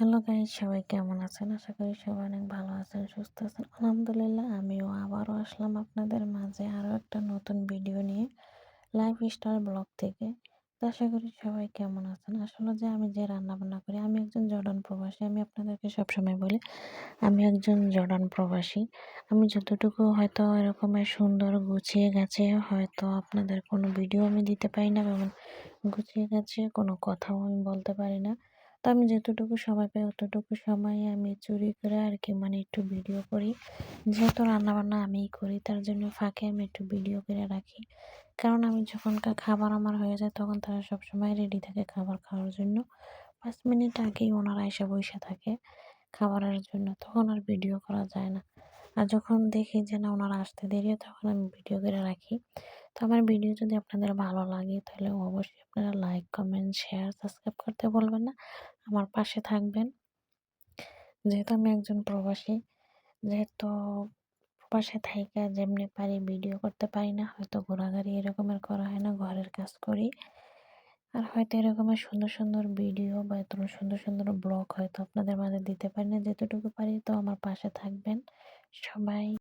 Hello guy সবাই কেমন আছেন? আশা করি সবাই অনেক ভালো আছেন, সুস্থ আছেন। আলহামদুলিল্লাহ, আমিও আবারও আসলাম আপনাদের মাঝে আরও একটা নতুন ভিডিও নিয়ে লাইফ স্টাইল ব্লগ থেকে। তো আশা করি সবাই কেমন আছেন? আসলে যে আমি যে রান্না বান্না করি, আমি একজন জর্ডান প্রবাসী, আমি আপনাদেরকে সবসময় বলি, আমি একজন জর্ডান প্রবাসী। আমি যতটুকু হয়তো এরকমের সুন্দর গুছিয়ে গেছে হয়তো আপনাদের কোনো ভিডিও আমি দিতে পারি না এবং গুছিয়ে গেছে কোনো কথাও আমি বলতে পারি না। তো আমি যতটুকু সময় পাই অতটুকু সময়ে আমি চুরি করে আর কি মানে একটু ভিডিও করি। যেহেতু রান্নাবান্না আমিই করি, তার জন্য ফাঁকে আমি একটু ভিডিও করে রাখি। কারণ আমি যখনকার খাবার আমার হয়ে যায়, তখন তারা সবসময় রেডি থাকে খাবার খাওয়ার জন্য। পাঁচ মিনিট আগেই ওনারা এসে বসে থাকে খাবারের জন্য, তখন আর ভিডিও করা যায় না। আর যখন দেখি যে না, ওনারা আসতে দেরি তখন আমি ভিডিও করে রাখি। তো আমার ভিডিও যদি আপনাদের ভালো লাগে, তাহলে অবশ্যই আপনারা লাইক কমেন্ট শেয়ার সাবস্ক্রাইব করতে বলবেন না। আমার পাশে থাকবেন। যেহেতু আমি একজন প্রবাসী, যেহেতু প্রবাসে থাইকা যেমনি পারি ভিডিও করতে পারি না, হয়তো ঘোরাঘুরি এরকমের করা হয় না, ঘরের কাজ করি। আর হয়তো এরকমের সুন্দর সুন্দর ভিডিও বা এত সুন্দর সুন্দর ব্লগ হয়তো আপনাদের মাঝে দিতে পারি না, যেতটুকু পারি, তো আমার পাশে থাকবেন। সবাই